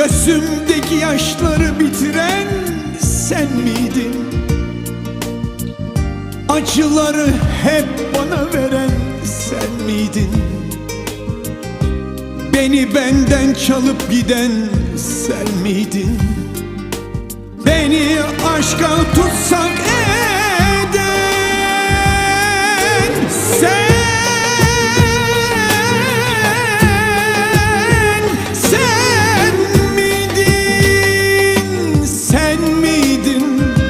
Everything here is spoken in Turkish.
Gözümdeki yaşları bitiren sen miydin? Acıları hep bana veren sen miydin? Beni benden çalıp giden sen miydin? Beni aşka tutsak